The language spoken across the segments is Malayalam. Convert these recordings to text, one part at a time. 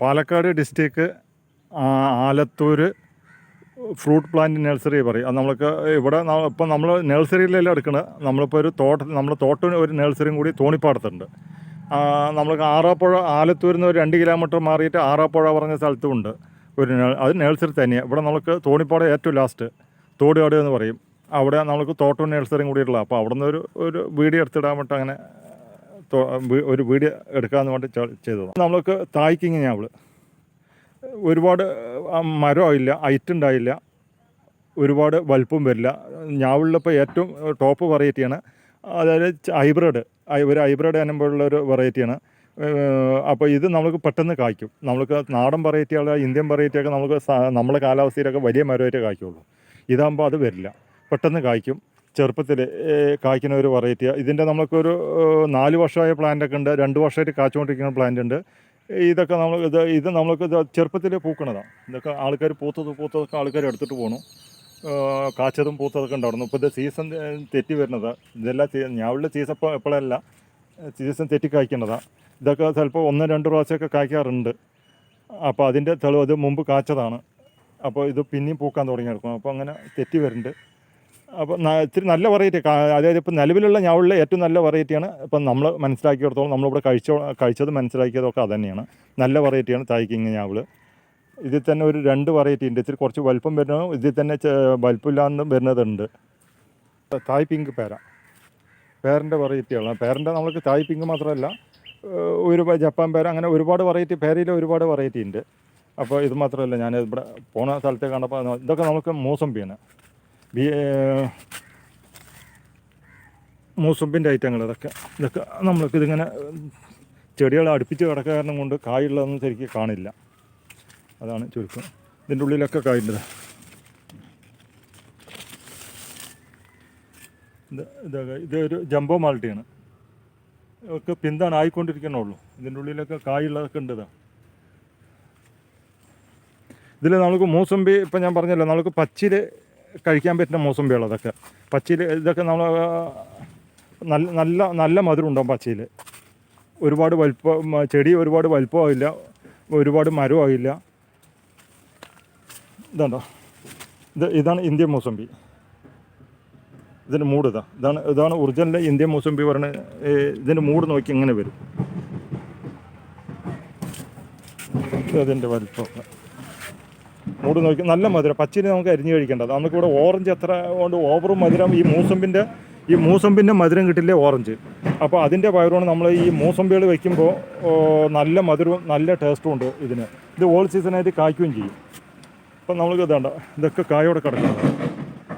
Palakkad district Alathur fruit plant nursery പറയും. അത് നമ്മൾക്ക് ഇവിടെ ഇപ്പം നമ്മൾ നഴ്സറിയിലെല്ലാം എടുക്കുന്നത് നമ്മളിപ്പോൾ ഒരു തോട്ട നമ്മൾ തോട്ടം ഒരു നഴ്സറിയും കൂടി തോണിപ്പാടത്തുണ്ട്. നമ്മൾക്ക് ആറാപ്പുഴ ആലത്തൂരിൽ നിന്ന് ഒരു രണ്ട് കിലോമീറ്റർ മാറിയിട്ട് ആറാപ്പുഴ പറഞ്ഞ സ്ഥലത്തുമുണ്ട് ഒരു അത് നഴ്സറി തന്നെയാണ് ഇവിടെ നമുക്ക് തോണിപ്പാടം ഏറ്റവും ലാസ്റ്റ് തോടുകാട് എന്ന് പറയും. അവിടെ നമുക്ക് തോട്ടവും നഴ്സറിയും കൂടിയിട്ടുള്ള അപ്പോൾ അവിടെ നിന്ന് ഒരു ഒരു വീഡിയോ എടുത്തിടാൻ വേണ്ടി അങ്ങനെ ഒരു വീഡിയോ എടുക്കാമെന്ന് വേണ്ടി ചെയ്തത്. നമ്മൾക്ക് തായ്ക്കിങ് ഞാവൾ ഒരുപാട് മരോ ഇല്ല ഐറ്റ് ഉണ്ടായില്ല. ഒരുപാട് വലുപ്പം വരില്ല. ഞാവിളിലിപ്പോൾ ഏറ്റവും ടോപ്പ് വെറൈറ്റിയാണ് അതായത് ഹൈബ്രിഡ് ഒരു ഹൈബ്രിഡ് അനുമ്പോഴുള്ള ഒരു വെറൈറ്റിയാണ് അപ്പോൾ ഇത് നമുക്ക് പെട്ടെന്ന് കായ്ക്കും. നമുക്ക് നാടൻ വെറൈറ്റികളോ ഇന്ത്യൻ വെറൈറ്റിയൊക്കെ നമുക്ക് നമ്മുടെ കാലാവസ്ഥയിലൊക്കെ വലിയ മരമായിട്ട് കായ്ക്കുള്ളൂ. ഇതാകുമ്പോൾ അത് വരില്ല. പെട്ടെന്ന് കായ്ക്കും. ചെറുപ്പത്തിൽ കായ്ക്കുന്ന ഒരു വെറൈറ്റിയാണ് ഇതിന്റെ നമുക്കൊരു നാല് വർഷമായ പ്ലാന്റൊക്കെ ഉണ്ട്. രണ്ട് വർഷമായിട്ട് കാച്ചുകൊണ്ടിരിക്കുന്ന പ്ലാന്റ് ഉണ്ട്. ഇതൊക്കെ നമ്മൾ ഇത് ഇത് നമ്മൾക്ക് ഇത് ചെറുപ്പത്തിൽ പൂക്കണതാണ് ഇതൊക്കെ ആൾക്കാർ പൂത്തത് പൂത്തതൊക്കെ ആൾക്കാർ എടുത്തിട്ട് പോകണം കാച്ചതും പൂത്തതൊക്കെ ഉണ്ടായിരുന്നു. ഇപ്പോൾ ഇത് സീസൺ തെറ്റി വരുന്നത്. ഇതെല്ലാം ഞാവിളിലെ സീസൺ ഇപ്പോൾ എപ്പോഴല്ല സീസൺ തെറ്റി കായ്ക്കേണ്ടതാണ് ഇതൊക്കെ ചിലപ്പോൾ ഒന്നോ രണ്ട് പ്രാവശ്യമൊക്കെ കായ്ക്കാറുണ്ട്. അപ്പോൾ അതിന്റെ തെളിവ് അത് മുമ്പ് കാച്ചതാണ്. അപ്പോൾ ഇത് പിന്നെയും പൂക്കാൻ തുടങ്ങിയെടുക്കും. അപ്പോൾ അങ്ങനെ തെറ്റി വരുന്നുണ്ട്. അപ്പോൾ ഇത്തിരി നല്ല വെറൈറ്റി അതായത് ഇപ്പോൾ നിലവിലുള്ള ഞാവുള്ള ഏറ്റവും നല്ല വെറൈറ്റിയാണ് ഇപ്പം നമ്മൾ മനസ്സിലാക്കിയിടത്തോളം നമ്മളിവിടെ കഴിച്ച കഴിച്ചത് മനസ്സിലാക്കിയതൊക്കെ അത് തന്നെയാണ്. നല്ല വെറൈറ്റിയാണ് തായ്ക്കിങ് ഞാവൾ. ഇതിൽ തന്നെ ഒരു രണ്ട് വെറൈറ്റി ഉണ്ട്. ഇത്തിരി കുറച്ച് വലുപ്പം വരുന്നത് ഇതിൽ തന്നെ വലുപ്പമില്ലാന്ന് വരുന്നതുണ്ട്. തായ് പിങ്ക് പേര. പേരന്റെ വെറൈറ്റികളാണ് പേരന്റെ നമ്മൾക്ക് തായ് പിങ്ക് മാത്രമല്ല ഒരു ജപ്പാൻ പേര അങ്ങനെ ഒരുപാട് വെറൈറ്റി പേരയിൽ ഒരുപാട് വെറൈറ്റി ഉണ്ട്. അപ്പോൾ ഇത് മാത്രമല്ല ഞാൻ ഇവിടെ പോണ സ്ഥലത്തേക്ക് കണ്ടപ്പോൾ ഇതൊക്കെ നമുക്ക് മോസം ബി മൂസമ്പിന്റെ ഐറ്റങ്ങൾ അതൊക്കെ ഇതൊക്കെ നമ്മൾക്ക് ഇതിങ്ങനെ ചെടികൾ അടുപ്പിച്ച് കിടക്ക കാരണം കൊണ്ട് കായുള്ളതൊന്നും ശരിക്കും കാണില്ല. അതാണ് ചുരുക്കം. ഇതിന്റെ ഉള്ളിലൊക്കെ കായുണ്ട് ഇത് ഇതൊക്കെ ഇതൊരു ജംബോ മാൾട്ടിയാണ്. ഒക്കെ പിന്താണ് ആയിക്കൊണ്ടിരിക്കണുള്ളൂ. ഇതിന്റെ ഉള്ളിലൊക്കെ കായുള്ളതൊക്കെ ഉണ്ട് ഇതാ. ഇതിൽ നമുക്ക് മൂസമ്പി ഇപ്പം ഞാൻ പറഞ്ഞല്ലോ നമുക്ക് പച്ചിൽ കഴിക്കാൻ പറ്റുന്ന മൂസമ്പികൾ അതൊക്കെ. പച്ചയിൽ ഇതൊക്കെ നമ്മൾ നല്ല നല്ല നല്ല മധുരം പച്ചയിൽ. ഒരുപാട് വലുപ്പം ചെടി ഒരുപാട് വലുപ്പമാകില്ല ഒരുപാട് മരമാകില്ല ഇതുണ്ടോ. ഇത് ഇതാണ് ഇന്ത്യൻ മൂസമ്പി. ഇതിന്റെ മൂട് ഇതാ. ഇതാണ് ഇതാണ് ഒറിജിനൽ ഇന്ത്യൻ മൂസമ്പി പറഞ്ഞ ഇതിന്റെ മൂട് നോക്കി ഇങ്ങനെ വരും. ഇതിന്റെ വലിപ്പമൊക്കെ മൂട് നോക്കി നല്ല മധുരം. പച്ചിന് നമുക്ക് അരിഞ്ഞ് കഴിക്കേണ്ടത്. നമുക്കിവിടെ ഓറഞ്ച് എത്ര കൊണ്ട് ഓവറും മധുരം ഈ മൂസമ്പിന്റെ ഈ മൂസമ്പിന്റെ മധുരം കിട്ടില്ലേ ഓറഞ്ച്. അപ്പോൾ അതിന്റെ പകരമാണ് നമ്മൾ ഈ മൂസമ്പികൾ വയ്ക്കുമ്പോൾ നല്ല മധുരവും നല്ല ടേസ്റ്റും ഉണ്ട് ഇതിന്. ഇത് ഓൾ സീസണായിട്ട് കായ്ക്കുകയും ചെയ്യും. അപ്പം നമ്മൾക്ക് ഇതാണ്ട ഇതൊക്കെ കായോടെ കിടക്കുന്നത്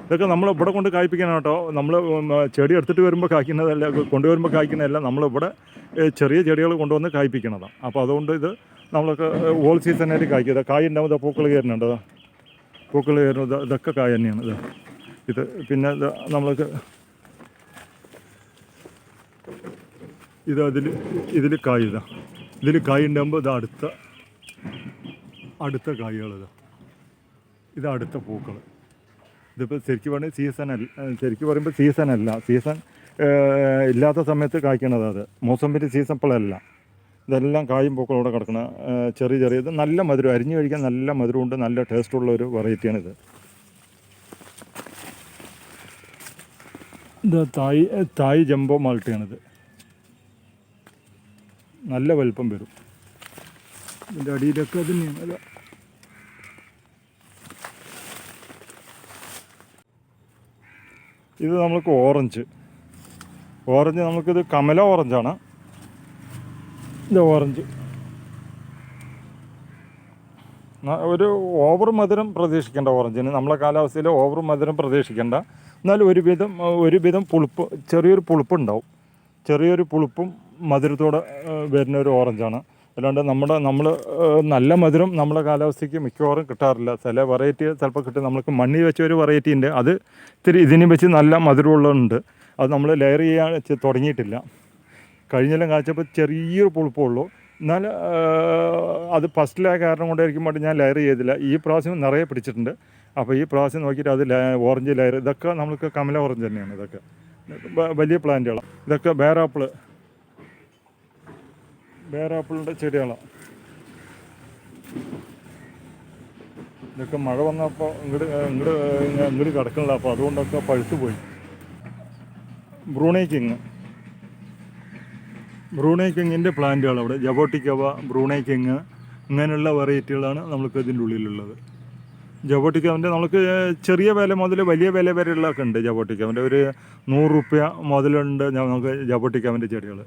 ഇതൊക്കെ നമ്മൾ ഇവിടെ കൊണ്ട് കായ്പ്പിക്കണം കേട്ടോ. നമ്മൾ ചെടി എടുത്തിട്ട് വരുമ്പോൾ കായ്ക്കുന്നതല്ല കൊണ്ടുവരുമ്പോൾ കായ്ക്കുന്നതല്ല നമ്മളിവിടെ ചെറിയ ചെടികൾ കൊണ്ടുവന്ന് കായ്പ്പിക്കണതാണ് അപ്പോൾ അതുകൊണ്ട് ഇത് നമ്മളൊക്കെ ഓൾ സീസണായിട്ട് കായ്ക്കുക കായ് ഉണ്ടാവുന്നത് പൂക്കൾ കയറുന്നുണ്ട് പൂക്കൾ കയറുന്നത് ഇതൊക്കെ കായ തന്നെയാണ് ഇത്. ഇത് പിന്നെ നമ്മൾക്ക് ഇത് അതിൽ ഇതിൽ കായ ഇതാ. ഇതിൽ കായ ഉണ്ടാകുമ്പോൾ ഇത് അടുത്ത അടുത്ത കായകളിതാണ് ഇത്. അടുത്ത പൂക്കൾ ഇതിപ്പോൾ ശരിക്കും പറഞ്ഞാൽ സീസൺ അല്ല ശരിക്കും പറയുമ്പോൾ സീസൺ അല്ല. സീസൺ ഇല്ലാത്ത സമയത്ത് കായ്ക്കണത് അത്. മോസമ്പിന്റെ സീസൺ ഇപ്പോഴല്ല. ഇതെല്ലാം കായും പൂക്കളോടെ കിടക്കണ ചെറിയ ചെറിയ ഇത് നല്ല മധുരം അരിഞ്ഞു കഴിക്കാൻ നല്ല മധുരമുണ്ട് നല്ല ടേസ്റ്റുള്ള ഒരു വെറൈറ്റിയാണിത് ഇത് തായ് തായ് ജംബോ മാൾട്ടിയാണിത്. നല്ല വലുപ്പം വരും. ഇതിന്റെ അടിയിലൊക്കെ അത് തന്നെയാണ്. ഇത് നമുക്ക് ഓറഞ്ച്. ഓറഞ്ച് നമുക്കിത് കമല ഓറഞ്ചാണ്. ഇത് ഓറഞ്ച്. ഒരു ഓവർ മധുരം പ്രതീക്ഷിക്കേണ്ട ഓറഞ്ചിന്. നമ്മളെ കാലാവസ്ഥയിൽ ഓവർ മധുരം പ്രതീക്ഷിക്കേണ്ട. എന്നാൽ ഒരുവിധം ഒരുവിധം പുളിപ്പ് ചെറിയൊരു പുളിപ്പുണ്ടാവും. ചെറിയൊരു പുളിപ്പും മധുരത്തോടെ വരുന്ന ഒരു ഓറഞ്ചാണ്. അല്ലാണ്ട് നമ്മുടെ നമ്മൾ നല്ല മധുരം നമ്മുടെ കാലാവസ്ഥയ്ക്ക് മിക്കവാറും കിട്ടാറില്ല. ചില വെറൈറ്റി ചിലപ്പോൾ കിട്ടും. നമ്മൾക്ക് മണ്ണിൽ വെച്ച ഒരു വെറൈറ്റി ഉണ്ട്. അത് ഇത്തിരി ഇതിനെ വെച്ച് നല്ല മധുരമുള്ളതുണ്ട്. അത് നമ്മൾ ലെയർ ചെയ്യാൻ തുടങ്ങിയിട്ടില്ല. കഴിഞ്ഞെല്ലാം കാഴ്ചപ്പോൾ ചെറിയൊരു പുളിപ്പുള്ളൂ എന്നാൽ അത് ഫസ്റ്റിലായ കാരണം കൊണ്ടായിരിക്കും ഞാൻ ലെയർ ചെയ്തില്ല. ഈ പ്രാവശ്യം നിറയെ പിടിച്ചിട്ടുണ്ട്. അപ്പോൾ ഈ പ്രാവശ്യം നോക്കിയിട്ട് അത് ഓറഞ്ച് ലെയർ ഇതൊക്കെ നമ്മൾക്ക് കമല ഓറഞ്ച് തന്നെയാണ് ഇതൊക്കെ. വലിയ പ്ലാന്റുകളാണ് ഇതൊക്കെ ബേറാപ്പിൾ ബേറാപ്പിളിന്റെ ചെടികളാണ് ഇതൊക്കെ മഴ വന്നപ്പോൾ ഇങ്ങോട്ട് ഇങ്ങോട്ട് ഇങ്ങോട്ട് കിടക്കണില്ല. അപ്പോൾ അതുകൊണ്ടൊക്കെ പഴുത്തു പോയി. ബ്രൂണൈ കിങ് ബ്രൂണൈ കിങ്ങിന്റെ പ്ലാന്റുകൾ അവിടെ. ജബോട്ടിക്കവ ബ്രൂണൈ കിങ് ഇങ്ങനെയുള്ള വെറൈറ്റികളാണ് നമ്മൾക്ക് ഇതിന്റെ ഉള്ളിലുള്ളത്. ജബോട്ടിക്കവന്റെ നമുക്ക് ചെറിയ വില മുതൽ വലിയ വില വരെയുള്ളതൊക്കെ ഉണ്ട് ജബോട്ടിക്കവന്റെ. ഒരു നൂറ് റുപ്യ മുതലുണ്ട് നമുക്ക് ജബോട്ടിക്കവന്റെ ചെടികൾ.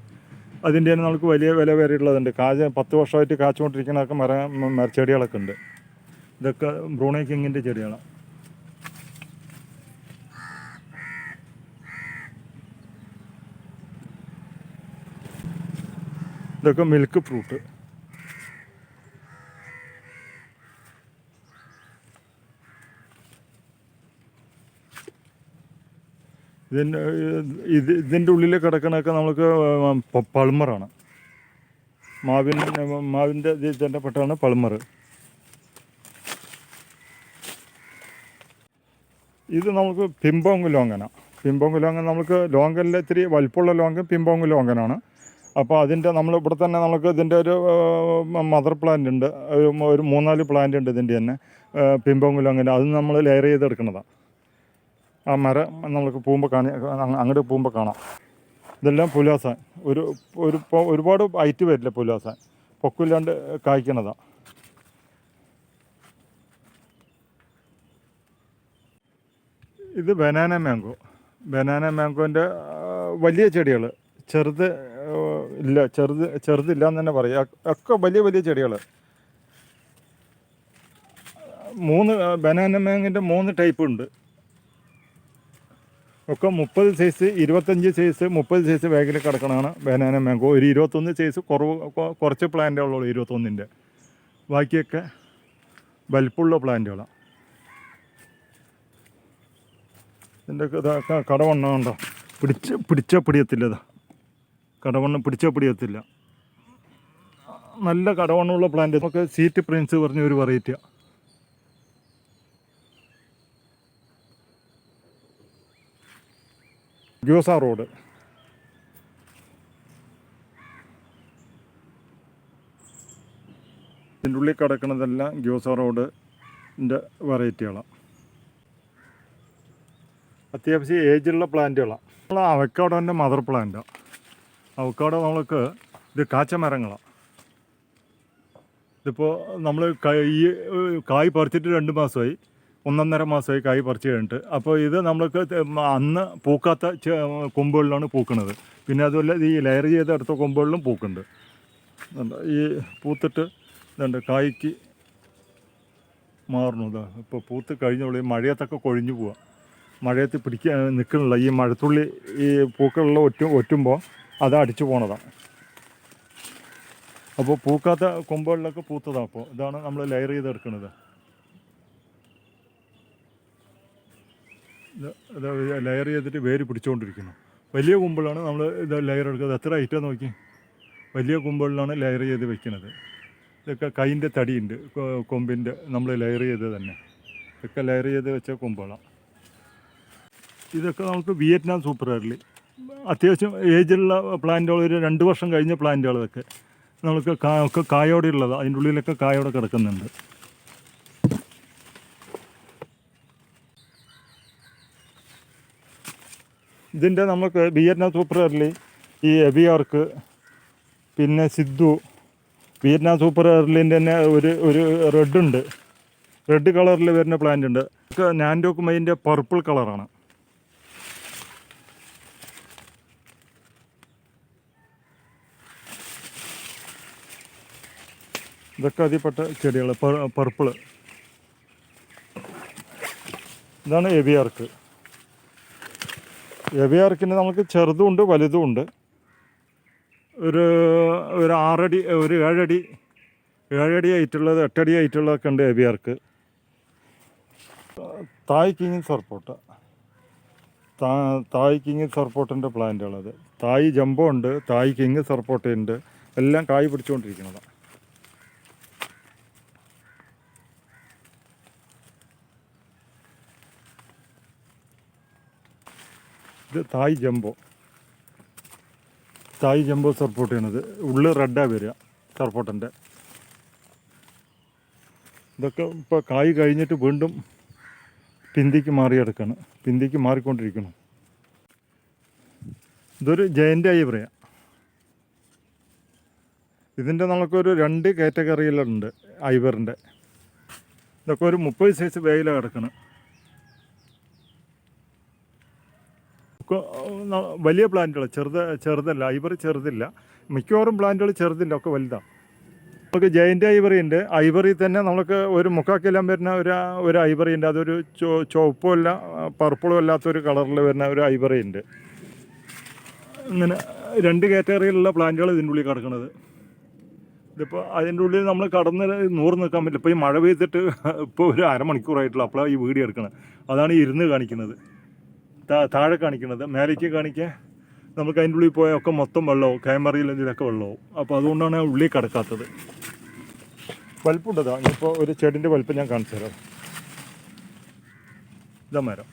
അതിന്റെ തന്നെ നമുക്ക് വലിയ വില വേറിയിട്ടുള്ളതുണ്ട് കാജ പത്ത് വർഷമായിട്ട് കാച്ചുകൊണ്ടിരിക്കുന്നതൊക്കെ മര മരച്ചെടികളൊക്കെ ഉണ്ട്. ഇതൊക്കെ ബ്രൂണൈ കിങ്ങിന്റെ ചെടികളാണ്. ഇതൊക്കെ മിൽക്ക് ഫ്രൂട്ട്. ഇതിന്റെ ഇത് ഇതിന്റെ ഉള്ളിൽ കിടക്കണൊക്കെ നമുക്ക് പൾമറാണ്. മാവിൻ മാവിന്റെ ഇതിന്റെ പെട്ടാണ് പൾമർ ഇത് നമുക്ക് പിമ്പോങ് ലോങ്ങന. പിമ്പോങ് ലോങ്ങൻ നമുക്ക് ലോങ്കനിൽ ഇത്തിരി വലിപ്പമുള്ള ലോങ്കൻ പിമ്പോങ് ലോങ്ങനാണ്. അപ്പോൾ അതിന്റെ നമ്മൾ ഇവിടെ തന്നെ നമുക്ക് ഇതിന്റെ ഒരു മദർ പ്ലാന്റ് ഉണ്ട്. ഒരു ഒരു മൂന്നാൽ പ്ലാന്റ് ഉണ്ട് ഇതിന്റെ തന്നെ പിമ്പോങ് ലോങ്ങന്റെ അത് നമ്മൾ ലെയർ ചെയ്തെടുക്കുന്നതാണ് ആ മരം നമുക്ക് പോകുമ്പോൾ കാണി അങ്ങോട്ട് പോകുമ്പോൾ കാണാം. ഇതെല്ലാം പുലാസാൻ. ഒരു ഒരു ഒരുപാട് ഹൈറ്റ് വരില്ല പുലാസാൻ. പൊക്കില്ലാണ്ട് കായ്ക്കണതാണ് ഇത് ബനാന മാംഗോ. ബനാന മാംഗോന്റെ വലിയ ചെടികൾ ചെറുത് ഇല്ല ചെറുത് ചെറുതില്ല എന്ന് തന്നെ പറയാം ഒക്കെ വലിയ വലിയ ചെടികൾ മൂന്ന് ബനാന മാങ്ങിന്റെ മൂന്ന് ടൈപ്പ് ഉണ്ട് ഒക്കെ മുപ്പത് സൈസ് ഇരുപത്തഞ്ച് സൈസ് മുപ്പത് സൈസ് ബാഗിൽ കിടക്കണതാണ് ബനാന മാംഗോ ഒരു ഇരുപത്തൊന്ന് സൈസ് കുറവ് കുറച്ച് പ്ലാന്റുകളുള്ളൂ ഇരുപത്തൊന്നിന്റെ. ബാക്കിയൊക്കെ വലിപ്പുള്ള പ്ലാന്റുകളാണ് ഇതിന്റെ കടവണ്ണ ഉണ്ടോ പിടിച്ച് പിടിച്ചാൽ പിടിയത്തില്ല ഇതാ. കടവണ്ണം പിടിച്ചാൽ പിടിയത്തില്ല. നല്ല കടവണ്ണമുള്ള പ്ലാന്റ് നമുക്ക് സീറ്റ് പ്രിൻസ് പറഞ്ഞ ഒരു വെറൈറ്റിയാണ് ഗ്യോസ റോഡ്. ഇതിന്റെ ഉള്ളിൽ കിടക്കുന്നതെല്ലാം ഗ്യോസ റോഡിന്റെ വെറൈറ്റികളാണ് അത്യാവശ്യം ഏജുള്ള പ്ലാന്റുകളാണ് നമ്മൾ അവക്കാടോന്റെ മദർ പ്ലാന്റാണ് അവക്കാടോ നമ്മൾക്ക് ഇത് കാച്ച മരങ്ങളാണ് ഇതിപ്പോൾ നമ്മൾ ഈ കായ് പറിച്ചിട്ട് രണ്ട് മാസമായി. ഒന്നൊന്നര മാസമായി കായ് പറിച്ച് കഴിഞ്ഞിട്ട്. അപ്പോൾ ഇത് നമ്മൾക്ക് അന്ന് പൂക്കാത്ത കൊമ്പുകളിലാണ് പൂക്കുന്നത്. പിന്നെ അതുപോലെ ഈ ലെയർ ചെയ്ത് എടുത്ത കൊമ്പുകളിലും ഇതുണ്ട്. ഈ പൂത്തിട്ട് ഇതുണ്ട്. കായ്ക്ക് മാറുന്നു. ഇപ്പോൾ പൂത്ത് കഴിഞ്ഞുള്ള മഴയത്തൊക്കെ കൊഴിഞ്ഞു പോവാം. മഴയത്ത് പിടിക്കാൻ നിൽക്കണില്ല ഈ മഴത്തുള്ളി ഈ പൂക്കളിൽ ഒറ്റ ഒറ്റുമ്പോൾ അത് അടിച്ചു പോണതാണ് അപ്പോൾ പൂക്കാത്ത കൊമ്പുകളിലൊക്കെ പൂത്തതാണ് അപ്പോൾ. ഇതാണ് നമ്മൾ ലെയർ ചെയ്തെടുക്കുന്നത് ഇത് ഇത് ലെയർ ചെയ്തിട്ട് വേര് പിടിച്ചുകൊണ്ടിരിക്കുന്നു വലിയ കുമ്പിളാണ് നമ്മൾ ഇത് ലെയർ എടുക്കുന്നത്. എത്ര ഐറ്റം നോക്കി? വലിയ കുമ്പിളിലാണ് ലെയർ ചെയ്ത് വെക്കുന്നത്. ഇതൊക്കെ കൈന്റെ തടിയുണ്ട്. കൊമ്പിന്റെ നമ്മൾ ലെയർ ചെയ്ത് തന്നെ. ഇതൊക്കെ ലെയർ ചെയ്ത് വെച്ച കൊമ്പുകളാണ് ഇതൊക്കെ നമുക്ക് വിയറ്റ്നാം സൂപ്പർ എയർലി അത്യാവശ്യം ഏജുള്ള പ്ലാന്റുകൾ ഒരു രണ്ട് വർഷം കഴിഞ്ഞ പ്ലാന്റുകളൊക്കെ നമുക്ക് കാ ഒക്കെ കായോടെ ഉള്ളത്. അതിന്റെ ഉള്ളിലൊക്കെ കായോടെ കിടക്കുന്നുണ്ട്. ഇതിന്റെ നമുക്ക് വിയറ്റ്നാം സൂപ്പർ എയർലി ഈ എവിയാർക്ക് പിന്നെ സിദ്ധു. വിയറ്റ്നാം സൂപ്പർ എയർലിന്റെ തന്നെ ഒരു ഒരു റെഡ് ഉണ്ട്. റെഡ് കളറിൽ വരുന്ന പ്ലാന്റ് ഉണ്ട്. നാൻഡോക്ക് മൈന്റെ പർപ്പിൾ കളറാണ് ഇതൊക്കെ അതിൽപ്പെട്ട ചെടികൾ പർപ്പിൾ ഇതാണ് എവിയാർക്ക് എവിയാർക്കിന് നമുക്ക് ചെറുതും ഉണ്ട് വലുതും ഉണ്ട്. ഒരു ഒരു ആറടി ഒരു ഏഴടി ഏഴടി ആയിട്ടുള്ളത് എട്ടടി ആയിട്ടുള്ളതൊക്കെ ഉണ്ട് എവിയാർക്ക് തായ് കിങ് സർപ്പോട്ട തായ് കിങ് സർപ്പോട്ടിന്റെ പ്ലാന്റുകളത്. തായ് ജംബോ ഉണ്ട് തായ് കിങ് സർപ്പോട്ടയുണ്ട് എല്ലാം കായ് പിടിച്ചുകൊണ്ടിരിക്കുന്നതാണ്. ഇത് തായ് ജംബോ. തായ് ജംബോ സർപ്പോട്ട് ചെയ്യണത് ഉള്ളിൽ റെഡാണ് വരിക സർപ്പോട്ടന്റെ ഇതൊക്കെ ഇപ്പോൾ കായ് കഴിഞ്ഞിട്ട് വീണ്ടും പിന്തിക്ക് മാറിയെടുക്കണം. പിന്തിക്ക് മാറിക്കൊണ്ടിരിക്കണം ഇതൊരു ജയന്റായി പറയാം. ഇതിന്റെ നമുക്കൊരു രണ്ട് കാറ്റഗറിയിലുണ്ട് ഐവറിന്റെ ഇതൊക്കെ ഒരു മുപ്പത് സൈസ് വേയിലാണ് കിടക്കണം ഒക്കെ, ന- വലിയ പ്ലാന്റുകൾ ചെറുത് ചെറുതല്ല. ഐവറി ചെറുതില്ല. മിക്കവാറും പ്ലാന്റുകൾ ചെറുതില്ല. ഒക്കെ വലുതാണ് നമുക്ക് ജയന്റ് ഐബറി ഉണ്ട്. ഐബറി തന്നെ നമുക്ക് ഒരു മുക്കാക്കെല്ലാം വരുന്ന ഒരു ഒരു ഐവറി ഉണ്ട്. അതൊരു ചോ ചുവപ്പും അല്ല പർപ്പിളും അല്ലാത്തൊരു കളറിൽ വരുന്ന ഒരു ഐബറി ഉണ്ട്. ഇങ്ങനെ രണ്ട് കാറ്റഗറിയിലുള്ള പ്ലാന്റുകൾ ഇതിന്റെ ഉള്ളിൽ കിടക്കുന്നത് ഇതിപ്പോൾ അതിന്റെ ഉള്ളിൽ നമ്മൾ കടന്ന് നൂറ് നിൽക്കാൻ പറ്റില്ല. ഇപ്പോൾ ഈ മഴ പെയ്തിട്ട് ഇപ്പോൾ ഒരു അരമണിക്കൂറായിട്ടുള്ള അപ്പോൾ ഈ വീഡിയോ എടുക്കുന്നത് അതാണ് ഇരുന്ന് കാണിക്കുന്നത് താഴെ കാണിക്കുന്നത് മേലേക്ക് കാണിക്കാൻ നമുക്ക് അതിന്റെ ഉള്ളിൽ പോയാൽ ഒക്കെ മൊത്തം വെള്ളവും ക്യാമറയിൽ ഇതിലൊക്കെ വെള്ളവും. അപ്പോൾ അതുകൊണ്ടാണ് ആ ഉള്ളിൽ കിടക്കാത്തത്. വലുപ്പമുണ്ടതാ ഇപ്പോൾ ഒരു ചെടിന്റെ വലുപ്പം ഞാൻ കാണിച്ചു തരാം. ഇതാ മരം.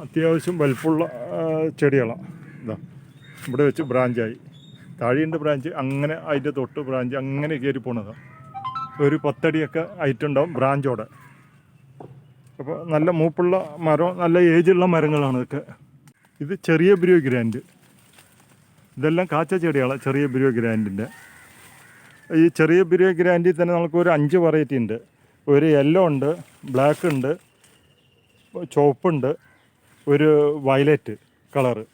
അത്യാവശ്യം വലുപ്പമുള്ള ആ, ചെടികളാണ് ഇതാ. ഇവിടെ വെച്ച് ബ്രാഞ്ചായി. താഴെയുണ്ട് ബ്രാഞ്ച് അങ്ങനെ അതിന്റെ തൊട്ട് ബ്രാഞ്ച് അങ്ങനെ കയറി പോണതാണ് ഒരു പത്തടിയൊക്കെ ആയിട്ടുണ്ടാവും ബ്രാഞ്ചോടെ. അപ്പോൾ നല്ല മൂപ്പുള്ള മരം നല്ല ഏജുള്ള മരങ്ങളാണ് ഇതൊക്കെ. ഇത് ചെറിയ ബ്രിയോ ഗ്രാൻഡ്. ഇതെല്ലാം കാച്ച ചെടികളാണ് ചെറിയ ബ്രിയോ ഗ്രാൻഡിന്റെ ഈ ചെറിയ ബ്രിയോ ഗ്രാൻഡിൽ തന്നെ നമുക്ക് ഒരു അഞ്ച് വെറൈറ്റി ഉണ്ട്. ഒരു യെല്ലോ ഉണ്ട് ബ്ലാക്ക് ഉണ്ട് ചുവപ്പുണ്ട് ഒരു വയലറ്റ് കളറ്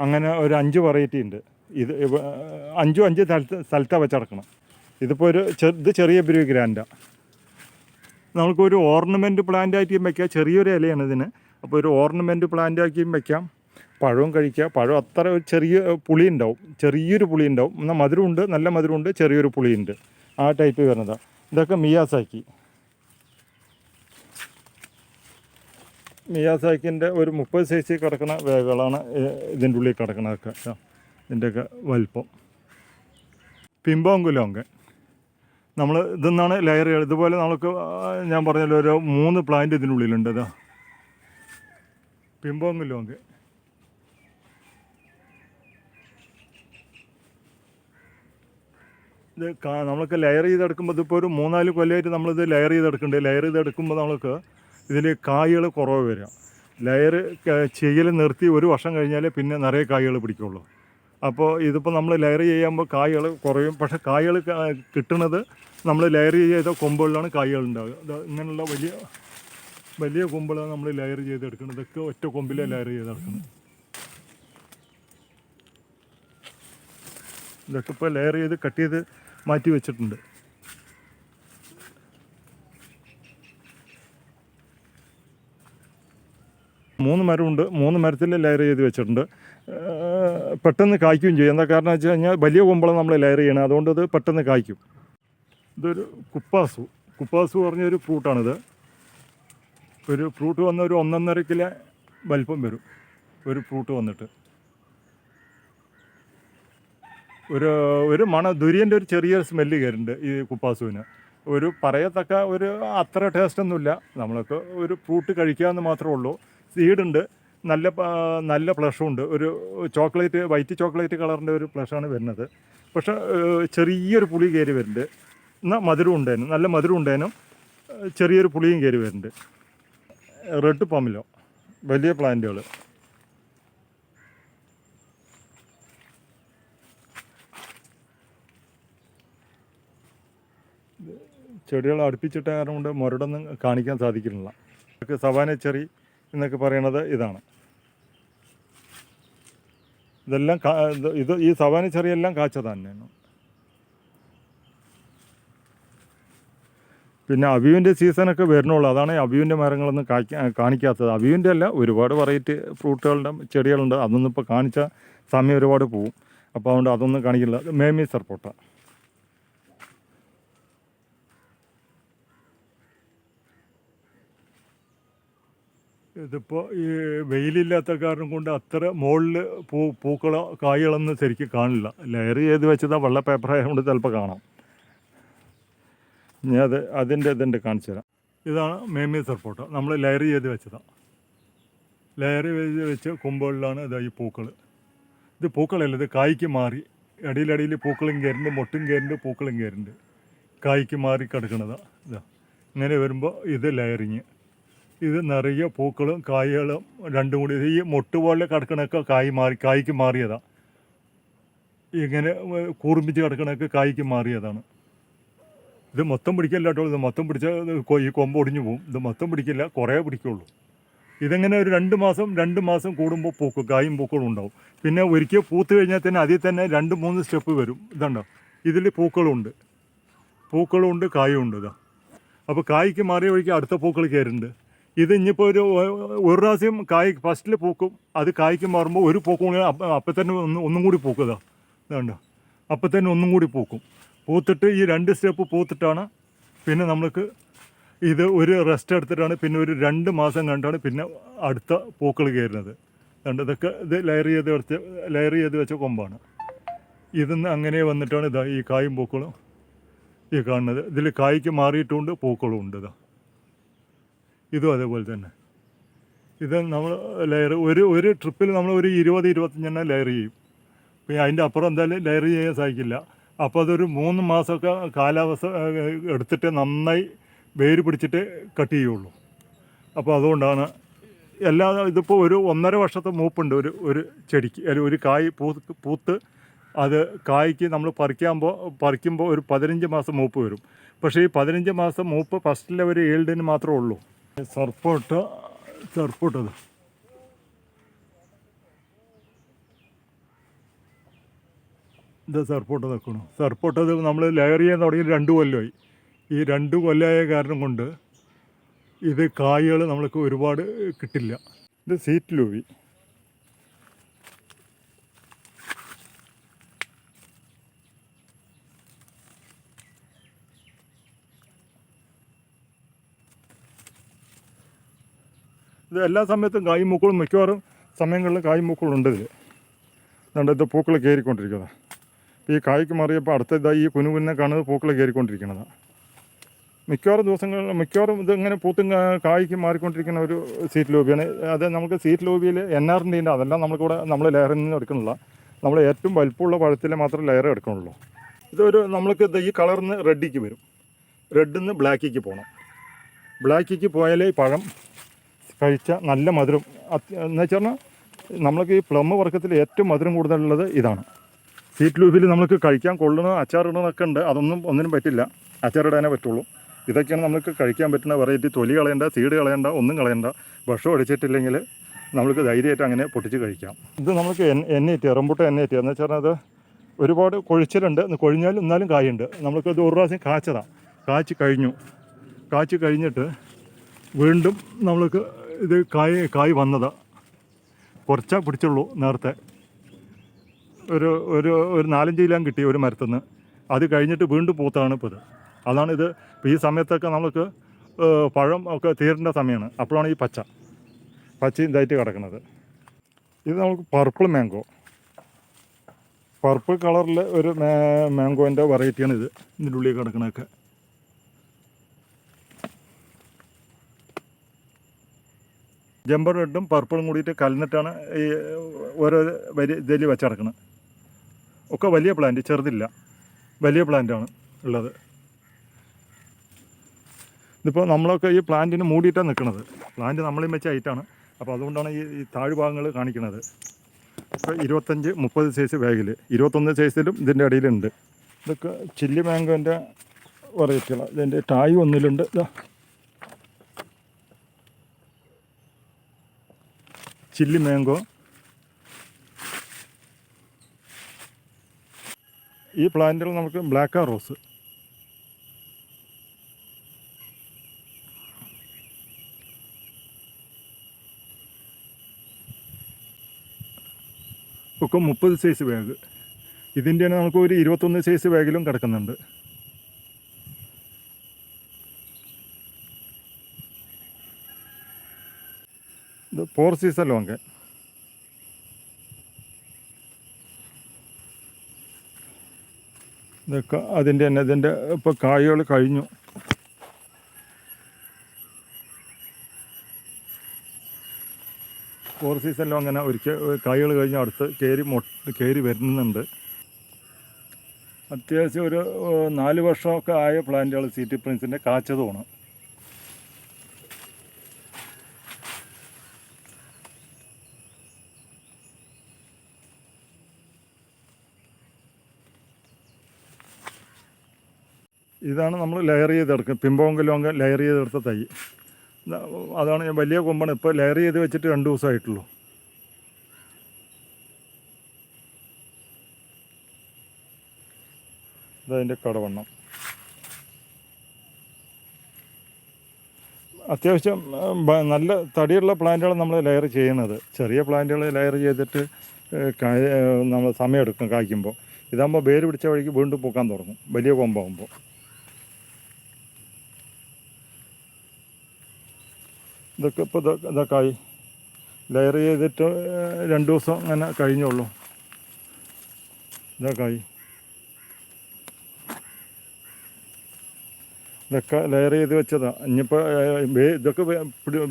അങ്ങനെ ഒരു അഞ്ച് വെറൈറ്റി ഉണ്ട്. ഇത് അഞ്ചു അഞ്ചും സ്ഥലത്ത് സ്ഥലത്താണ് വെച്ചടക്കണം. ഇതിപ്പോൾ ഒരു ഇത് ചെറിയ ബ്രിയോ ഗ്രാൻഡാണ് നമുക്കൊരു ഓർണമെന്റ് പ്ലാന്റ് ആക്കിയും വെക്കാം. ചെറിയൊരു ഇലയാണ് ഇതിന്. അപ്പോൾ ഒരു ഓർണമെന്റ് പ്ലാന്റ് ആക്കിയും വെക്കാം. പഴവും കഴിക്കുക പഴം അത്ര ഒരു ചെറിയ പുളി ഉണ്ടാവും ചെറിയൊരു പുളി ഉണ്ടാവും എന്നാൽ മധുരമുണ്ട് നല്ല മധുരമുണ്ട് ചെറിയൊരു പുളിയുണ്ട്. ആ ടൈപ്പ് വരുന്നതാണ് ഇതൊക്കെ മിയാസാക്കി. മിയാസാക്കിന്റെ ഒരു മുപ്പത് സൈസിൽ കിടക്കുന്ന വേഗകളാണ് ഇതിന്റെ ഉള്ളിൽ കിടക്കണതൊക്കെ ഇതാ. ഇതിന്റെയൊക്കെ വലിപ്പം. പിമ്പോങ്കുലോങ്കൻ നമ്മൾ ഇതെന്നാണ് ലെയർ ഇതുപോലെ നമുക്ക് ഞാൻ പറഞ്ഞല്ലോ ഒരു മൂന്ന് പ്ലാന്റ് ഇതിനുള്ളിലുണ്ട്. ഇതാ. അങ്ങ് ഇത് കാ- നമ്മൾക്ക് ലെയർ ചെയ്തെടുക്കുമ്പോൾ ഇതിപ്പോൾ ഒരു മൂന്നാൽ കൊല്ലമായിട്ട് നമ്മളിത് ലെയർ ചെയ്തെടുക്കുന്നുണ്ട്. ലെയർ ചെയ്തെടുക്കുമ്പോൾ നമുക്ക് ഇതിൽ കായ്കൾ കുറവ് വരാം. ലെയർ ചെയ്യൽ നിർത്തി ഒരു വർഷം കഴിഞ്ഞാലേ പിന്നെ നിറയെ കായ്കൾ പിടിക്കുള്ളൂ. അപ്പോൾ ഇതിപ്പോൾ നമ്മൾ ലെയർ ചെയ്യുമ്പോൾ കായകൾ കുറയും. പക്ഷെ കായകൾ കിട്ടുന്നത് നമ്മൾ ലെയർ ചെയ്ത കൊമ്പുകളിലാണ് കായകൾ ഉണ്ടാകുക ഇങ്ങനെയുള്ള വലിയ വലിയ കൊമ്പുകളാണ് നമ്മൾ ലെയർ ചെയ്തെടുക്കുന്നത്. ഇതൊക്കെ ഒറ്റ കൊമ്പിലെ ലെയർ ചെയ്തെടുക്കുന്നത്. ഇതൊക്കെ ഇപ്പോൾ ലെയർ ചെയ്ത് കട്ട് ചെയ്ത് മാറ്റി വെച്ചിട്ടുണ്ട്. മൂന്ന് മരമുണ്ട് മൂന്ന് മരത്തിൽ ലെയർ ചെയ്ത് വെച്ചിട്ടുണ്ട്. പെട്ടെന്ന് കായ്ക്കുകയും ചെയ്യും. എന്താ കാരണം വെച്ച് കഴിഞ്ഞാൽ വലിയ കൊമ്പളം നമ്മൾ ലെയർ ചെയ്യണം. അതുകൊണ്ട് ഇത് പെട്ടെന്ന് കായ്ക്കും. ഇതൊരു കുപ്പാസു. കുപ്പാസു പറഞ്ഞൊരു ഫ്രൂട്ടാണിത്. ഒരു ഫ്രൂട്ട് വന്ന ഒരു ഒന്നൊന്നര കിലോ വലിപ്പം വരും. ഒരു ഫ്രൂട്ട് വന്നിട്ട്. ഒരു ഒരു മണ ദുര്യന്റെ ഒരു ചെറിയ സ്മെല്ല് കയറുന്നുണ്ട് ഈ കുപ്പാസുവിന്. ഒരു പറയത്തക്ക ഒരു അത്ര ടേസ്റ്റൊന്നുമില്ല നമ്മളൊക്കെ ഒരു ഫ്രൂട്ട് കഴിക്കാമെന്ന് മാത്രമേ ഉള്ളൂ. സീഡുണ്ട് നല്ല നല്ല പ്ലഷും ഉണ്ട്. ഒരു ചോക്ലേറ്റ് വൈറ്റ് ചോക്ലേറ്റ് കളറിന്റെ ഒരു പ്ലഷാണ് വരുന്നത്. പക്ഷേ ചെറിയൊരു പുളി കയറി വരുന്നുണ്ട്. എന്നാൽ മധുരം ഉണ്ടായിരുന്നു നല്ല മധുരം ഉണ്ടായിരുന്നു ചെറിയൊരു പുളിയും കയറി വരുന്നുണ്ട്. റെഡ് പമിലോ വലിയ പ്ലാന്റുകൾ ചെടികൾ അടുപ്പിച്ചിട്ട കാരണം കൊണ്ട് മുരടൊന്നും കാണിക്കാൻ സാധിക്കുന്നില്ല. സവാന ചെറി എന്നൊക്കെ പറയണത് ഇതാണ്. ഇതെല്ലാം ഇത് ഈ സവാന ചെറിയെല്ലാം കാച്ച തന്നെയാണ്. പിന്നെ അവിവിന്റെ സീസണൊക്കെ വരണുള്ളൂ അതാണ് ഈ മരങ്ങളൊന്നും കാണിക്കാത്തത്. അവിവിന്റെ അല്ല ഒരുപാട് വെറൈറ്റി ഫ്രൂട്ടുകളുടെ ചെടികളുണ്ട്. അതൊന്നും ഇപ്പോൾ കാണിച്ച സമയം ഒരുപാട് പോവും. അപ്പോൾ അതുകൊണ്ട് അതൊന്നും കാണിക്കില്ല. മേമി സർപ്പോട്ട ഇതിപ്പോൾ ഈ വെയിലില്ലാത്ത കാരണം കൊണ്ട് അത്ര മുകളിൽ പൂ പൂക്കളോ കായ്കളൊന്നും ശരിക്കും കാണില്ല. ലെയർ ചെയ്ത് വെച്ചതാ വെള്ള പേപ്പർ ആയതുകൊണ്ട് ചിലപ്പോൾ കാണാം. ഞാൻ അത് അതിന്റെ ഇതിന്റെ കാണിച്ചു തരാം. ഇതാണ് മേമി സർപ്പോട്ട നമ്മൾ ലെയർ ചെയ്ത് വെച്ചതാണ് ലെയർ ചെയ്ത് വെച്ച് കൊമ്പുകളിലാണ് ഇത് ഈ പൂക്കൾ ഇത് പൂക്കളല്ല ഇത് കായ്ക്ക് മാറി. ഇടയിലടിയിൽ പൂക്കളും കയറുന്നുണ്ട് മൊട്ടും കയറുന്നുണ്ട് പൂക്കളും കയറുന്നുണ്ട് കായ്ക്ക് മാറി കിടക്കണതാണ് ഇതാ. ഇങ്ങനെ വരുമ്പോൾ ഇത് ലെയറിങ്. ഇത് നിറയെ പൂക്കളും കായകളും രണ്ടും കൂടി. ഈ മൊട്ട് പോലെ കിടക്കണൊക്കെ കായ് മാറി കായ്ക്ക് മാറിയതാണ് ഇങ്ങനെ കൂർമിച്ച് കിടക്കണൊക്കെ കായ്ക്ക് മാറിയതാണ്. ഇത് മൊത്തം പിടിക്കില്ല കേട്ടോ. ഇത് മൊത്തം പിടിച്ച ഈ കൊമ്പ് ഒടിഞ്ഞു പോകും ഇത് മൊത്തം പിടിക്കില്ല കുറേ പിടിക്കുള്ളൂ. ഇതെങ്ങനെ ഒരു രണ്ട് മാസം രണ്ട് മാസം കൂടുമ്പോൾ പൂക്കും കായും പൂക്കളും ഉണ്ടാവും. പിന്നെ ഒരിക്കൽ പൂത്ത് കഴിഞ്ഞാൽ തന്നെ അതിൽ തന്നെ രണ്ട് മൂന്ന് സ്റ്റെപ്പ് വരും. ഇതുണ്ടോ? ഇതിൽ പൂക്കളുണ്ട്. പൂക്കളുണ്ട് കായും ഉണ്ട് ഇതാ. അപ്പോൾ കായ്ക്ക് മാറിയ വഴിക്ക് അടുത്ത പൂക്കൾ കയറുന്നുണ്ട്. ഇത് ഇനിയിപ്പോൾ ഒരു ഒരു പ്രാവശ്യം കായ് ഫസ്റ്റിൽ പൂക്കും. അത് കായ്ക്ക് മാറുമ്പോൾ ഒരു പൂക്കും കൂടി അപ്പം തന്നെ ഒന്ന് ഒന്നും കൂടി പൂക്കുക ഇതുണ്ടോ അപ്പം തന്നെ ഒന്നും കൂടി പൂക്കും. പൂത്തിട്ട് ഈ രണ്ട് സ്റ്റെപ്പ് പൂത്തിട്ടാണ് പിന്നെ നമ്മൾക്ക് ഇത് ഒരു റെസ്റ്റ് എടുത്തിട്ടാണ് പിന്നെ ഒരു രണ്ട് മാസം കണ്ടാണ് പിന്നെ അടുത്ത പൂക്കൾ കയറുന്നത്. അതുകൊണ്ട് ഇതൊക്കെ ഇത് ലെയർ ചെയ്ത് വെച്ച ലെയർ ചെയ്ത് വെച്ച കൊമ്പാണ്. ഇതിന്ന് അങ്ങനെ വന്നിട്ടാണ് ഇതാ ഈ കായും പൂക്കളും ഈ കാണുന്നത്. ഇതിൽ കായ്ക്ക് മാറിയിട്ടുമുണ്ട് പൂക്കളും ഉണ്ട് ഇതാ. ഇതും അതേപോലെ തന്നെ. ഇത് നമ്മൾ ലെയർ ഒരു ഒരു ട്രിപ്പിൽ നമ്മൾ ഒരു ഇരുപത് ഇരുപത്തഞ്ചെണ്ണം ലെയർ ചെയ്യും. പിന്നെ അതിന്റെ അപ്പുറം എന്തായാലും ലെയർ ചെയ്യാൻ സാധിക്കില്ല. അപ്പോൾ അതൊരു മൂന്ന് മാസമൊക്കെ കാലാവസ്ഥ എടുത്തിട്ട് നന്നായി വേര് പിടിച്ചിട്ട് കട്ട് ചെയ്യുള്ളൂ. അപ്പോൾ അതുകൊണ്ടാണ് എല്ലാ ഇതിപ്പോൾ ഒരു ഒന്നര വർഷത്തെ മൂപ്പുണ്ട് ഒരു ഒരു ചെടിക്ക്. അല്ലെങ്കിൽ ഒരു കായ് പൂത്ത് പൂത്ത് അത് കായ്ക്ക് നമ്മൾ പറിക്കുമ്പോൾ പറിക്കുമ്പോൾ ഒരു പതിനഞ്ച് മാസം മൂപ്പ് വരും. പക്ഷേ ഈ പതിനഞ്ച് മാസം മൂപ്പ് ഫസ്റ്റിലെ ഒരു ഏൾഡിന് മാത്രമേ ഉള്ളൂ. സർപ്പോട്ട് സർപ്പോട്ടത്. ഇത് സർപ്പോട്ട് നിൽക്കണം സർപ്പോട്ടത് നമ്മൾ ലെയർ ചെയ്യാൻ തുടങ്ങി രണ്ട് കൊല്ലമായി ഈ രണ്ട് കൊല്ലമായ കാരണം കൊണ്ട് ഇത് കായകൾ നമ്മൾക്ക് ഒരുപാട് കിട്ടില്ല. ഇത് സീറ്റ് ലൂവി ഇത് എല്ലാ സമയത്തും കായും മൂക്കളും മിക്കവാറും സമയങ്ങളിൽ കായും മൂക്കളും ഉണ്ട് ഇതിൽ അതുകൊണ്ട് ഇത് പൂക്കൾ കയറിക്കൊണ്ടിരിക്കുന്നത് ഈ കായ്ക്ക് മാറിയപ്പോൾ അടുത്ത ഇതായി ഈ കുനു കുന്നെ കാണുന്നത് പൂക്കൾ കയറിക്കൊണ്ടിരിക്കുന്നതാണ് മിക്കവാറും ദിവസങ്ങളിൽ മിക്കവാറും ഇത് ഇങ്ങനെ പൂത്തും കായ്ക്ക് മാറിക്കൊണ്ടിരിക്കുന്ന ഒരു സീറ്റ് ലോബിയാണ്. അത് നമുക്ക് സീറ്റ് ലോബിയിൽ എൻ ആർ ആറിന്റെ അതെല്ലാം നമുക്കിവിടെ നമ്മൾ ലെയറിൽ നിന്ന് എടുക്കണില്ല നമ്മൾ ഏറ്റവും വലിപ്പമുള്ള പഴത്തിൽ മാത്രം ലെയർ എടുക്കണുള്ളൂ ഇതൊരു നമ്മൾക്ക് ഈ കളറിന്ന് റെഡിക്ക് വരും. റെഡിൽ നിന്ന് ബ്ലാക്കിക്ക് പോകണം ബ്ലാക്കിക്ക് പോയാലേ പഴം കഴിച്ച നല്ല മധുരം. എന്ന് വെച്ചാൽ നമ്മൾക്ക് ഈ പ്ലം വർക്കത്തിൽ ഏറ്റവും മധുരം കൂടുതലുള്ളത് ഇതാണ്. സീറ്റ് ലൂബിൽ നമുക്ക് കഴിക്കാൻ കൊള്ളുന്ന അച്ചാറിടണമൊക്കെ ഉണ്ട്. അതൊന്നും ഒന്നിനും പറ്റില്ല. അച്ചാറിടാനേ പറ്റുള്ളൂ. ഇതൊക്കെയാണ് നമുക്ക് കഴിക്കാൻ പറ്റുന്ന വെറൈറ്റി തൊലി കളയണ്ട സീഡ് കളയണ്ട ഒന്നും കളയണ്ട. വിഷം അടിച്ചിട്ടില്ലെങ്കിൽ നമുക്ക് ധൈര്യമായിട്ട് അങ്ങനെ പൊട്ടിച്ച് കഴിക്കാം. ഇത് നമുക്ക് എൻ എണ്ണേറ്റി റംബൂട്ട ടി എന്ന് വെച്ചാൽ അത് ഒരുപാട് കൊഴിച്ചിലുണ്ട്. കൊഴിഞ്ഞാലും എന്നാലും കായുണ്ട്. നമുക്ക് ഇത് ഒരു പ്രാവശ്യം കാച്ചതാണ് കാച്ചി കഴിഞ്ഞു. കാച്ചി കഴിഞ്ഞിട്ട് വീണ്ടും നമ്മൾക്ക് ഇത് കായ് കായ് വന്നതാണ് കുറച്ചാ പിടിച്ചുള്ളൂ നേരത്തെ. ഒരു ഒരു ഒരു നാലഞ്ച് കിലോ കിട്ടി ഒരു മരത്തുനിന്ന് അത് കഴിഞ്ഞിട്ട് വീണ്ടും പൂത്താണ് ഇപ്പോൾ ഇത് അതാണ് ഇത്. ഈ സമയത്തൊക്കെ നമുക്ക് പഴം ഒക്കെ തീരേണ്ട സമയമാണ് അപ്പോഴാണ് ഈ പച്ച. പച്ച ഇതായിട്ട് കിടക്കുന്നത് ഇത് നമുക്ക് പർപ്പിൾ മാംഗോ. പർപ്പിൾ കളറിൽ ഒരു മാംഗോന്റെ വെറൈറ്റിയാണ് ഇത് ഇതിന്റെ ഉള്ളിൽ കിടക്കണതൊക്കെ. ജമ്പർ റെഡും പർപ്പിളും കൂടിയിട്ട് കലർന്നിട്ടാണ് ഈ ഓരോ വരി ഇതിൽ വെച്ചടക്കുന്നത് ഒക്കെ വലിയ പ്ലാന്റ് ചെറുതില്ല. വലിയ പ്ലാന്റാണ് ഉള്ളത്. ഇതിപ്പോൾ നമ്മളൊക്കെ ഈ പ്ലാന്റിന് മൂടിയിട്ടാണ് നിൽക്കുന്നത് പ്ലാന്റ് നമ്മളെയും വെച്ച ഹൈറ്റാണ് അപ്പോൾ അതുകൊണ്ടാണ് ഈ ഈ താഴ്ഭാഗങ്ങൾ കാണിക്കുന്നത് ഇപ്പോൾ ഇരുപത്തഞ്ച് മുപ്പത് സൈസ് ബാഗിൽ ഇരുപത്തൊന്ന് സൈസിലും ഇതിന്റെ ഇടയിലുണ്ട് ഇതൊക്കെ ചില്ലി മാങ്കോന്റെ വെറൈറ്റികളാണ് ഇതിന്റെ ടായ് ഒന്നിലുണ്ട്. Chilli mango. ഈ പ്ലാന്റിൽ നമുക്ക് ബ്ലാക്ക് റോസ്. ഒക്കെ മുപ്പത് സൈസ് ബാഗ് ഇതിന്റെ തന്നെ നമുക്ക് ഒരു ഇരുപത്തൊന്ന് സൈസ് ബാഗിലും കിടക്കുന്നുണ്ട്. ഇത് ഫോർ സീസൺ ലോങ് ഇതൊക്കെ അതിന്റെ തന്നെ ഇതിന്റെ ഇപ്പോൾ കായകൾ കഴിഞ്ഞു. ഫോർ സീസണിലും അങ്ങനെ ഒരിക്കൽ കായകൾ കഴിഞ്ഞ് അടുത്ത് കയറി മൊട്ട് കയറി വരുന്നുണ്ട്. അത്യാവശ്യം ഒരു നാല് വർഷമൊക്കെ ആയ പ്ലാന്റുകൾ സി ടി പ്രിൻസിന്റെ കാച്ചതുമാണ്. ഇതാണ് നമ്മൾ ലെയർ ചെയ്തെടുക്കുക പിമ്പോങ്കിലോങ്ക ലെയർ ചെയ്തെടുത്ത തൈ. അതാണ് ഞാൻ വലിയ കൊമ്പാണ്. ഇപ്പോൾ ലെയർ ചെയ്ത് വെച്ചിട്ട് രണ്ട് ദിവസമായിട്ടുള്ളൂ. ഇതതിന്റെ കടവണ്ണം. അത്യാവശ്യം നല്ല തടിയുള്ള പ്ലാന്റുകൾ നമ്മൾ ലെയർ ചെയ്യുന്നത്. ചെറിയ പ്ലാന്റുകൾ ലെയർ ചെയ്തിട്ട് നമ്മൾ സമയമെടുക്കും കായ്ക്കുമ്പോൾ. ഇതാകുമ്പോൾ വേര് പിടിച്ച വഴിക്ക് വീണ്ടും പൂക്കാൻ തുടങ്ങും. വലിയ കൊമ്പാകുമ്പോൾ. ഇതൊക്കെ ഇപ്പോൾ ഇതൊക്കെ ലെയർ ചെയ്തിട്ട് രണ്ട് ദിവസം അങ്ങനെ കഴിഞ്ഞുള്ളൂ. ഇതൊക്കെ ആയി ഇതൊക്കെ ലെയർ ചെയ്ത് വെച്ചതാണ് ഇനിയിപ്പോൾ ഇതൊക്കെ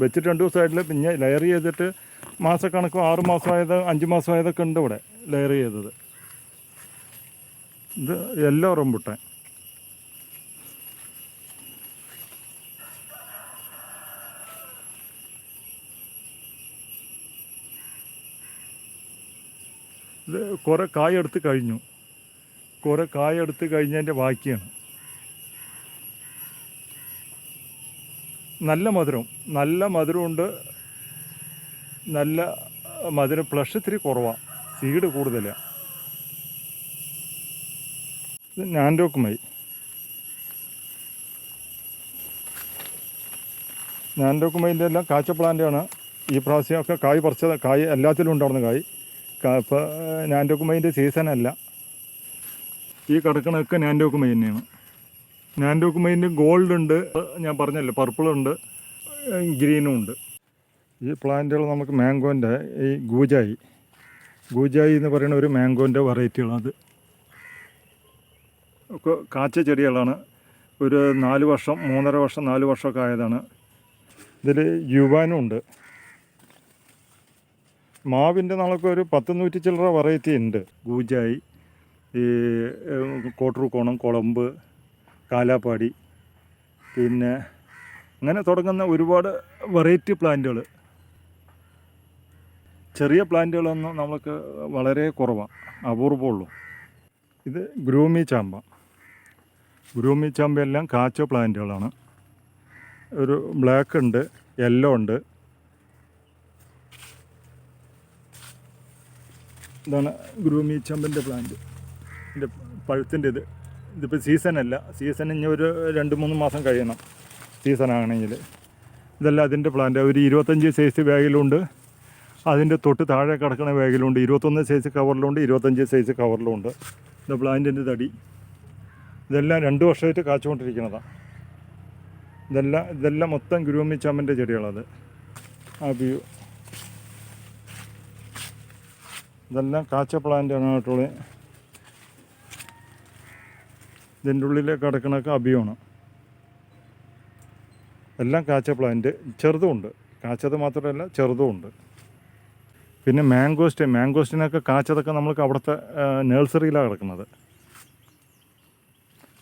വെച്ചിട്ട് രണ്ട് ദിവസമായിട്ടില്ല പിന്നെ ലെയർ ചെയ്തിട്ട് മാസക്കണക്ക് ആറ് മാസമായത് അഞ്ച് മാസമായതൊക്കെ ഉണ്ട് ഇവിടെ ലെയർ ചെയ്തത്. ഇത് എല്ലാ റംബുട്ടാൻ. കുറേ കായെടുത്ത് കഴിഞ്ഞു. കുറേ കായെടുത്ത് കഴിഞ്ഞതിന്റെ ബാക്കിയാണ്. നല്ല മധുരം. നല്ല മധുരമുണ്ട്. നല്ല മധുരം. പ്ലഷ് ഇത്തിരി കുറവാണ് സീഡ് കൂടുതലാണ് ഇത് നാൻഡോക്കുമായി. നാൻഡോക്കുമൈന്റെ എല്ലാം കാച്ച പ്ലാന്റാണ് ഈ പ്രാവശ്യമൊക്കെ കായ് പറിച്ചത്. കായ് എല്ലാത്തിലും ഉണ്ടാവുന്ന കായ്. ഇപ്പോൾ നാൻഡോക്കുമൈന്റെ സീസണല്ല. ഈ കിടക്കണൊക്കെ നാൻഡോക്കുമൈ തന്നെയാണ് നാൻഡോക്കുമൈന്റെ ഗോൾഡ് ഉണ്ട് ഞാൻ പറഞ്ഞല്ലോ പർപ്പിളുണ്ട് ഗ്രീനും ഉണ്ട് ഈ പ്ലാന്റുകൾ നമുക്ക് മാംഗോന്റെ ഈ ഗൂജായി. ഗൂജായി എന്ന് പറയുന്ന ഒരു മാംഗോന്റെ വെറൈറ്റികളത് ഒക്കെ കാച്ച ചെടികളാണ്. ഒരു നാല് വർഷം മൂന്നര വർഷം നാല് വർഷമൊക്കെ ആയതാണ്. ഇതിൽ യുവാനും ഉണ്ട് മാവിന്റെ നാളൊക്കെ ഒരു പത്ത് നൂറ്റി ചില്ലറ വെറൈറ്റി ഉണ്ട്. ഗൂജായി ഈ കോട്ടൂർക്കോണം കുളമ്പ് കാലാപ്പാടി പിന്നെ അങ്ങനെ തുടങ്ങുന്ന ഒരുപാട് വെറൈറ്റി പ്ലാന്റുകൾ ചെറിയ പ്ലാന്റുകളൊന്നും നമുക്ക് വളരെ കുറവാണ് അപൂർവമുള്ളൂ ഇത് ഗ്രൂമി ചാമ്പ. ഗ്രൂമി ചാമ്പ എല്ലാം കാച്ച പ്ലാന്റുകളാണ് ഒരു ബ്ലാക്ക് ഉണ്ട് യെല്ലോ ഉണ്ട്. ഇതാണ് ഗ്രൂമി ചെമ്പിന്റെ പ്ലാന്റ്. ഇതിന്റെ പഴുത്തിന്റെ ഇത് ഇതിപ്പോൾ സീസണല്ല. സീസൺ ഇനി ഒരു രണ്ട് മൂന്ന് മാസം കഴിയണം സീസൺ ആണെങ്കിൽ ഇതെല്ലാം അതിന്റെ പ്ലാന്റ്. ഒരു ഇരുപത്തഞ്ച് സൈസ് ബാഗിലുണ്ട്. അതിന്റെ തൊട്ട് താഴെ കിടക്കുന്ന ബാഗിലുണ്ട്. ഇരുപത്തൊന്ന് സൈസ് കവറിലുണ്ട്. ഇരുപത്തഞ്ച് സൈസ് കവറിലുണ്ട്. ഇത് പ്ലാന്റിന്റെ തടി. ഇതെല്ലാം രണ്ട് വർഷമായിട്ട് കാച്ചുകൊണ്ടിരിക്കുന്നതാണ് ഇതെല്ലാം ഇതെല്ലാം മൊത്തം ഗ്രൂമി ചാമ്പന്റെ ചെടികളത് ആ വ്യൂ. ഇതെല്ലാം കാച്ച പ്ലാന്റ് ആണ് ഇതിന്റെ ഉള്ളിൽ കിടക്കണൊക്കെ അഭിയാണ് എല്ലാം കാച്ച പ്ലാന്റ് ചെറുതുമുണ്ട്. കാച്ചത് മാത്രമല്ല ചെറുതുമുണ്ട്. പിന്നെ മാങ്കോസ്റ്റ് മാംഗോസ്റ്റിനൊക്കെ കാച്ചതൊക്കെ നമ്മൾക്ക് അവിടുത്തെ നേഴ്സറിയിലാണ് കിടക്കുന്നത്.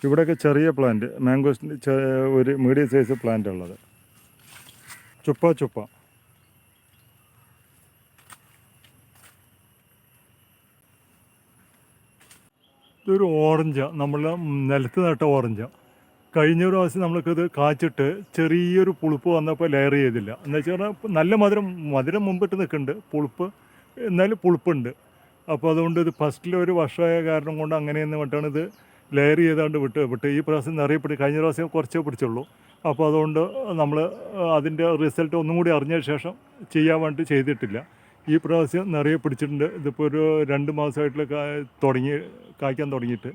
ഇവിടെയൊക്കെ ചെറിയ പ്ലാന്റ് മാംഗോസ്റ്റിന്റെ ഒരു മീഡിയം സൈസ് പ്ലാന്റ് ഉള്ളത്. ചുപ്പ ചുപ്പ. ഇതൊരു ഓറഞ്ചാണ് നമ്മൾ നിലത്ത് നട്ട ഓറഞ്ചാണ് കഴിഞ്ഞ പ്രാവശ്യം നമ്മൾക്കിത് കാച്ചിട്ട് ചെറിയൊരു പുളിപ്പ് വന്നപ്പോൾ ലെയർ ചെയ്തില്ല. എന്ന് വെച്ചാൽ നല്ല മധുരം മധുരം മുമ്പിട്ട് നിൽക്കുന്നുണ്ട് പുളിപ്പ്. എന്നാലും പുളിപ്പുണ്ട്. അപ്പോൾ അതുകൊണ്ട് ഇത് ഫസ്റ്റിൽ ഒരു വർഷമായ കാരണം കൊണ്ട് അങ്ങനെയെന്ന് വിട്ടാണ് ഇത് ലെയർ ചെയ്താണ്ട് വിട്ട്. വിട്ട് ഈ പ്രാവശ്യം നിറയെ കഴിഞ്ഞ പ്രാവശ്യം കുറച്ചേ പിടിച്ചുള്ളൂ. അപ്പോൾ അതുകൊണ്ട് നമ്മൾ അതിന്റെ റിസൾട്ട് ഒന്നും കൂടി അറിഞ്ഞ ശേഷം ചെയ്യാൻ വേണ്ടി ചെയ്തിട്ടില്ല. ഈ പ്രാവശ്യം നിറയെ പിടിച്ചിട്ടുണ്ട്. ഇതിപ്പോൾ ഒരു രണ്ട് മാസമായിട്ടുള്ള തുടങ്ങി കായ്ക്കാൻ തുടങ്ങിയിട്ട്.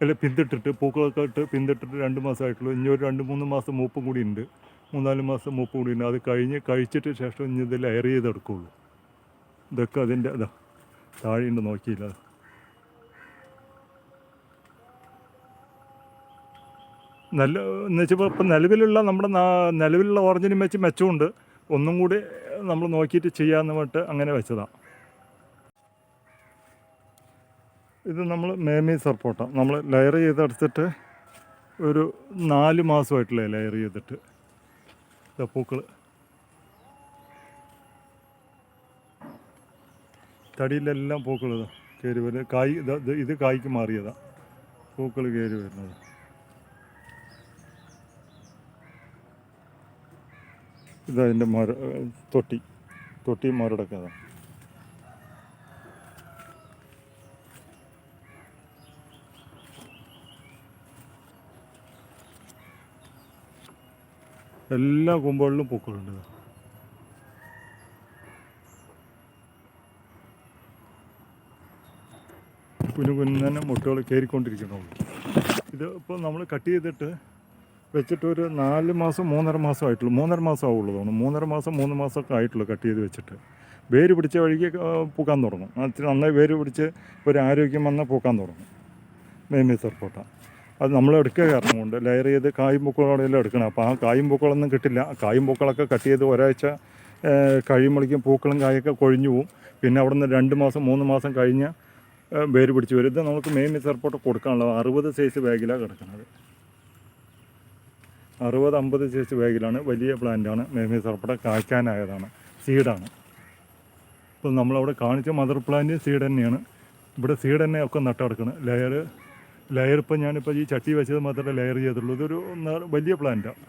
അല്ല പിന്തിട്ടിട്ട് പൂക്കളൊക്കെ ഇട്ട് പിന്തിട്ടിട്ട് രണ്ട് മാസമായിട്ടുള്ളൂ. ഇനി ഒരു രണ്ട് മൂന്ന് മാസം മൂപ്പും കൂടി ഉണ്ട്. മൂന്നാൽ മാസം മൂപ്പും കൂടി ഉണ്ട്. അത് കഴിഞ്ഞ് കഴിച്ചിട്ട് ശേഷം ഇനി ഇത് ലെയർ ചെയ്തെടുക്കുള്ളൂ. ഇതൊക്കെ അതിന്റെ അതാ താഴെയുണ്ട് നോക്കിയില്ല. നല്ല എന്ന് വെച്ചപ്പോൾ ഇപ്പം നിലവിലുള്ള നമ്മുടെ നിലവിലുള്ള ഓറഞ്ചിനും വെച്ച് മെച്ചമുണ്ട്. ഒന്നും കൂടി നമ്മൾ നോക്കിയിട്ട് ചെയ്യാമെന്ന് പറഞ്ഞിട്ട് അങ്ങനെ വെച്ചതാണ് ഇത് നമ്മൾ മേമി സർപ്പോട്ട നമ്മൾ ലെയർ ചെയ്തെടുത്തിട്ട് ഒരു നാല് മാസമായിട്ടില്ലേ ലെയർ ചെയ്തിട്ട് പൂക്കൾ തടിയിലെല്ലാം പൂക്കൾ കയറി വരുന്നത്. കായ് ഇത് കായ്ക്ക് മാറിയതാണ് പൂക്കൾ കയറി വരുന്നത്. ഇതാ അതിന്റെ മര തൊട്ടി തൊട്ടി മരടക്കം എല്ലാ കൊമ്പുകളിലും പൂക്കളുണ്ട്. കുഞ്ഞു കുഞ്ഞു തന്നെ മുട്ടകൾ കയറിക്കൊണ്ടിരിക്കുന്നുള്ളൂ ഇത് ഇപ്പോൾ നമ്മൾ കട്ട് ചെയ്തിട്ട് വെച്ചിട്ട് ഒരു നാല് മാസം മൂന്നര മാസം ആയിട്ടുള്ളൂ. മൂന്നര മാസം ആവുള്ളൂ തോന്നുന്നു. മൂന്നര മാസം മൂന്ന് മാസമൊക്കെ ആയിട്ടുള്ളൂ കട്ട് ചെയ്ത് വെച്ചിട്ട്. വേര് പിടിച്ച വഴിക്ക് പൂക്കാൻ തുടങ്ങും. അത്ര നന്നായി വേര് പിടിച്ച് ഒരു ആരോഗ്യം വന്നാൽ പൂക്കാൻ തുടങ്ങും. മേമി സർപ്പോട്ട അത് നമ്മൾ എടുക്കുക കാരണം കൊണ്ട് ലെയർ ചെയ്ത് കായും പൂക്കളോടെല്ലാം എടുക്കണം. അപ്പോൾ ആ കായും പൂക്കളൊന്നും കിട്ടില്ല. കായും പൂക്കളൊക്കെ കട്ട് ചെയ്ത് ഒരാഴ്ച കഴിയുമ്പോഴേക്കും പൂക്കളും കായൊക്കെ കൊഴിഞ്ഞു പോവും. പിന്നെ അവിടെ നിന്ന് രണ്ട് മാസം മൂന്ന് മാസം കഴിഞ്ഞ് വേര് പിടിച്ച് വരും. ഇത് നമുക്ക് മേമി സർപ്പോട്ട കൊടുക്കാനുള്ള അറുപത് സൈസ് ബാഗിലാണ് കിടക്കുന്നത്. അറുപത് അമ്പത് സൈസ് ബാഗിലാണ്. വലിയ പ്ലാന്റാണ്. മേമി സർപ്പട കായ്ക്കാനായതാണ്. സീഡാണ്. ഇപ്പോൾ നമ്മളവിടെ കാണിച്ച മദർ പ്ലാന്റ് സീഡ് തന്നെയാണ്. ഇവിടെ സീഡ് തന്നെ ഒക്കെ നട്ടടക്കുന്നത് ലെയർ ലെയർ ഇപ്പം ഞാനിപ്പോൾ ഈ ചട്ടി വെച്ചത് മാത്രമേ ലെയർ ചെയ്തിട്ടുള്ളൂ ഇതൊരു വലിയ പ്ലാന്റാണ്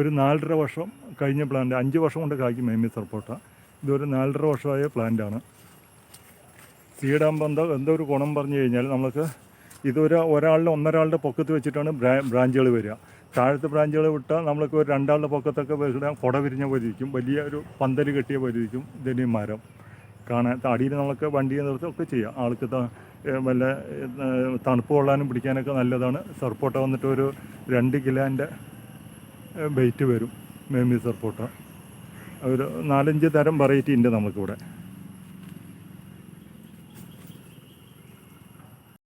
ഒരു നാലര വർഷം കഴിഞ്ഞ പ്ലാന്റ് അഞ്ച് വർഷം കൊണ്ട് കായ്ക്കും മേമി സർപ്പോട്ട ഇതൊരു നാലര വർഷമായ പ്ലാന്റാണ്. സീഡാകുമ്പോൾ എന്താ എന്തോ ഒരു ഗുണം പറഞ്ഞു കഴിഞ്ഞാൽ നമുക്ക് ഇതൊരു ഒരാളുടെ ഒന്നൊരാളുടെ പൊക്കത്ത് വെച്ചിട്ടാണ് ബ്രാ ബ്രാഞ്ചുകൾ വരിക. താഴത്തെ ബ്രാഞ്ചുകൾ വിട്ടാൽ നമ്മൾക്ക് ഒരു രണ്ടാളുടെ പൊക്കത്തൊക്കെ വിടാൻ കുട വിരിഞ്ഞ പോലെ ഇരിക്കും. വലിയ ഒരു പന്തൽ കെട്ടിയ പോലെ ഇരിക്കും മരം. കാണാൻ അടിയിൽ നമുക്ക് നിർത്തി ഒക്കെ ചെയ്യാം. ആൾക്ക് വല്ല തണുപ്പ് കൊള്ളാനും പിടിക്കാനൊക്കെ നല്ലതാണ്. സർപ്പോട്ട വന്നിട്ട് ഒരു രണ്ട് കിലോന്റെ വെയിറ്റ് വരും. മേമി സർപ്പോട്ട ഒരു നാലഞ്ച് തരം വെറൈറ്റി ഉണ്ട് നമുക്കിവിടെ